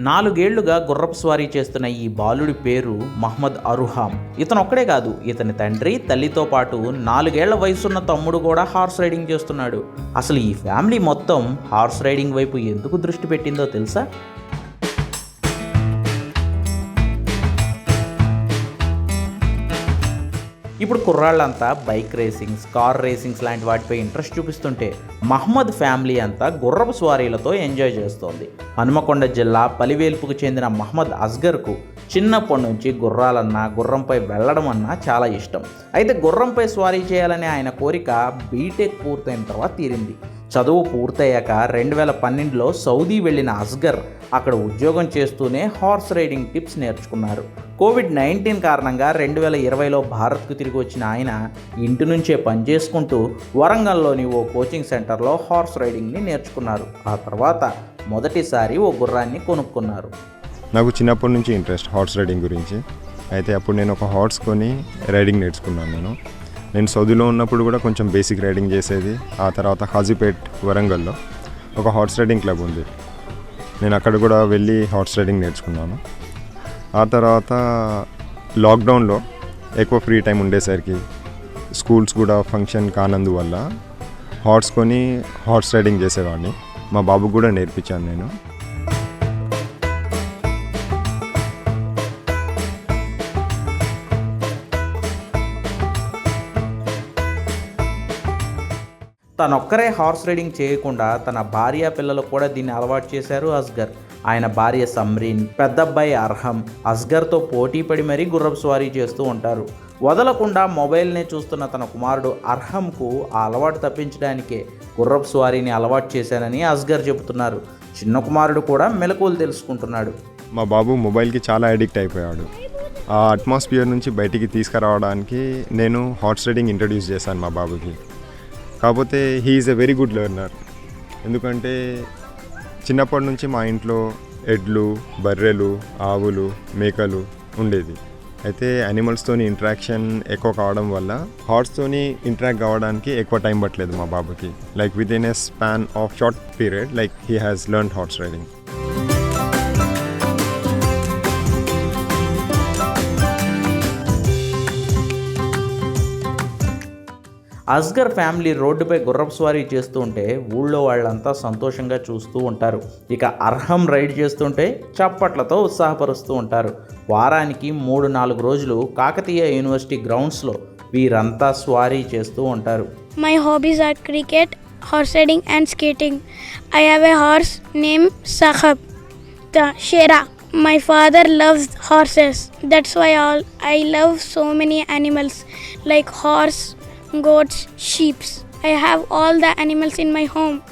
నాలుగేళ్ళుగా గుర్రపు స్వారీ చేస్తున్న ఈ బాలుడి పేరు మహమ్మద్ అరుహాం. ఇతను ఒక్కడే కాదు ఇతని తండ్రి తల్లితో పాటు నాలుగేళ్ళ వయసున్న తమ్ముడు కూడా హార్స్ రైడింగ్ చేస్తున్నాడు. అసలు ఈ ఫ్యామిలీ మొత్తం హార్స్ రైడింగ్ వైపు ఎందుకు దృష్టి పెట్టిందో తెలుసా? ఇప్పుడు కుర్రాళ్ళంతా బైక్ రేసింగ్స్ కార్ రేసింగ్స్ లాంటి వాటిపై ఇంట్రెస్ట్ చూపిస్తుంటే మహమ్మద్ ఫ్యామిలీ అంతా గుర్రపు స్వారీలతో ఎంజాయ్ చేస్తోంది. హనుమకొండ జిల్లా పలివేల్పుకు చెందిన మహమ్మద్ అస్గర్కు చిన్నప్పటి నుంచి గుర్రాలన్నా గుర్రంపై వెళ్ళడం అన్నా చాలా ఇష్టం. అయితే గుర్రంపై స్వారీ చేయాలనే ఆయన కోరిక బీటెక్ పూర్తయిన తర్వాత తీరింది. చదువు పూర్తయ్యాక రెండు వేల పన్నెండులో సౌదీ వెళ్ళిన అస్గర్ అక్కడ ఉద్యోగం చేస్తూనే హార్స్ రైడింగ్ టిప్స్ నేర్చుకున్నారు. కోవిడ్ నైన్టీన్ కారణంగా రెండు వేల ఇరవైలో భారత్కు తిరిగి వచ్చిన ఆయన ఇంటి నుంచే పనిచేసుకుంటూ వరంగల్లోని ఓ కోచింగ్ సెంటర్లో హార్స్ రైడింగ్ని నేర్చుకున్నారు. ఆ తర్వాత మొదటిసారి ఓ గుర్రాన్ని కొనుక్కున్నారు. నాకు చిన్నప్పటి నుంచి ఇంట్రెస్ట్ హార్స్ రైడింగ్ గురించి. అయితే అప్పుడు నేను ఒక హార్స్ కొని రైడింగ్ నేర్చుకున్నాను నేను. నేను సౌదీలో ఉన్నప్పుడు కూడా కొంచెం బేసిక్ రైడింగ్ చేసేది. ఆ తర్వాత హాజీపేట్ వరంగల్లో ఒక హార్స్ రైడింగ్ క్లబ్ ఉంది. నేను అక్కడ కూడా వెళ్ళి హార్స్ రైడింగ్ నేర్చుకున్నాను. ఆ తర్వాత లాక్డౌన్లో ఎక్కువ ఫ్రీ టైం ఉండేసరికి స్కూల్స్ కూడా ఫంక్షన్ కానందువల్ల హార్స్ కొని హార్స్ రైడింగ్ చేసేవాడిని. మా బాబుకు కూడా నేర్పించాను నేను. తనొక్కరే హార్స్ రైడింగ్ చేయకుండా తన భార్య పిల్లలకు కూడా దీన్ని అలవాటు చేశారు అస్గర్. ఆయన భార్య సమ్రీన్ పెద్దబ్బాయి అర్హం. అస్గర్తో పోటీ పడి మరీ గుర్రపు స్వారీ చేస్తూ ఉంటారు. వదలకుండా మొబైల్నే చూస్తున్న తన కుమారుడు అర్హంకు ఆ అలవాటు తప్పించడానికే గుర్రపు స్వారీని అలవాటు చేశానని అస్గర్ చెబుతున్నారు. చిన్న కుమారుడు కూడా మెలకువలు తెలుసుకుంటున్నాడు. మా బాబు మొబైల్కి చాలా అడిక్ట్ అయిపోయాడు. ఆ అట్మాస్ఫియర్ నుంచి బయటికి తీసుకురావడానికి నేను హార్స్ రైడింగ్ ఇంట్రడ్యూస్ చేశాను మా బాబుకి. కాకపోతే he is a very good learner ఎందుకంటే చిన్నప్పటి నుంచి మా ఇంట్లో ఎడ్లు బర్రెలు ఆవులు మేకలు ఉండేది. అయితే యానిమల్స్తోని ఇంటరాక్షన్ ఎక్కువ కావడం వల్ల హార్స్తోని ఇంటరాక్ట్ కావడానికి ఎక్కువ టైం పట్టలేదు మా బాబుకి. Like with in a span of short period like he has learn horse riding Asgar family రోడ్డుపై గుర్రపు స్వారీ చేస్తూ ఉంటే ఊళ్ళో వాళ్ళంతా సంతోషంగా చూస్తూ ఉంటారు. ఇక అర్హం రైడ్ చేస్తుంటే చప్పట్లతో ఉత్సాహపరుస్తూ ఉంటారు. వారానికి మూడు నాలుగు రోజులు కాకతీయ యూనివర్సిటీ గ్రౌండ్స్లో వీరంతా స్వారీ చేస్తూ ఉంటారు. My hobbies are cricket horse riding and skating I have a horse name Sahab the Shera my father loves horses that's why all I love so many animals like horse goats, sheep. I have all the animals in my home.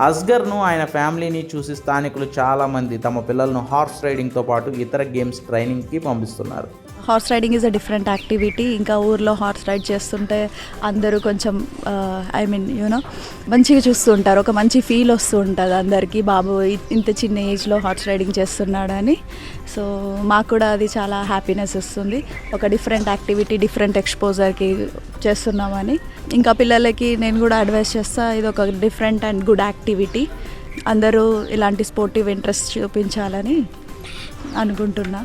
అస్గర్ను ఆయన ఫ్యామిలీని చూసి స్థానికులు చాలామంది తమ పిల్లలను horse రైడింగ్తో పాటు ఇతర గేమ్స్ ట్రైనింగ్కి పంపిస్తున్నారు horse riding is a different activity ఇంకా ఊర్లో హార్స్ రైడ్ చేస్తుంటే అందరూ కొంచెం ఐ మీన్ యూనో మంచిగా చూస్తూ ఉంటారు. ఒక మంచి ఫీల్ వస్తూ ఉంటుంది అందరికీ. బాబు ఇంత చిన్న ఏజ్లో హార్స్ రైడింగ్ చేస్తున్నాడని. సో మాకు కూడా అది చాలా హ్యాపీనెస్ ఇస్తుంది. ఒక డిఫరెంట్ యాక్టివిటీ డిఫరెంట్ ఎక్స్పోజర్కి చేస్తున్నామని. ఇంకా పిల్లలకి నేను కూడా అడ్వైస్ చేస్తా ఇది ఒక డిఫరెంట్ అండ్ గుడ్ యాక్టివిటీ అందరూ ఇలాంటి స్పోర్టివ్ ఇంట్రెస్ట్ చూపించాలని అనుకుంటున్నా.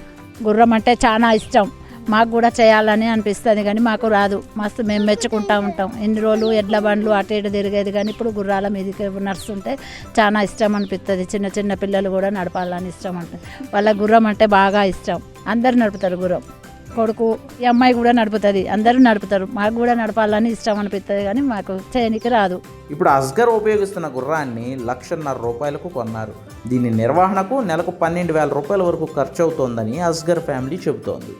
గుర్రం అంటే చాలా ఇష్టం. మాకు కూడా చేయాలని అనిపిస్తుంది కానీ మాకు రాదు. మస్తు మేము మెచ్చుకుంటా ఉంటాం. ఎన్ని రోజులు ఎడ్ల బండ్లు అటు ఇటు తిరిగేది కానీ ఇప్పుడు గుర్రాల మీదకి నడుస్తుంటే చాలా ఇష్టం అనిపిస్తుంది చిన్న చిన్న పిల్లలు కూడా నడపాలని ఇష్టం ఉంటుంది వాళ్ళ గుర్రం అంటే బాగా ఇష్టం. అందరు నడుపుతారు గుర్రం. కొడుకు ఈ అమ్మాయి కూడా నడుపుతుంది. అందరూ నడుపుతారు. మాకు కూడా నడపాలని ఇష్టం అనిపిస్తుంది కానీ మాకు చేయనికి రాదు. ఇప్పుడు అస్గర్ ఉపయోగిస్తున్న గుర్రాన్ని లక్షన్నర రూపాయలకు కొన్నారు. దీని నిర్వహణకు నెలకు పన్నెండు వేల రూపాయల వరకు ఖర్చు అవుతోందని అస్గర్ ఫ్యామిలీ చెబుతోంది.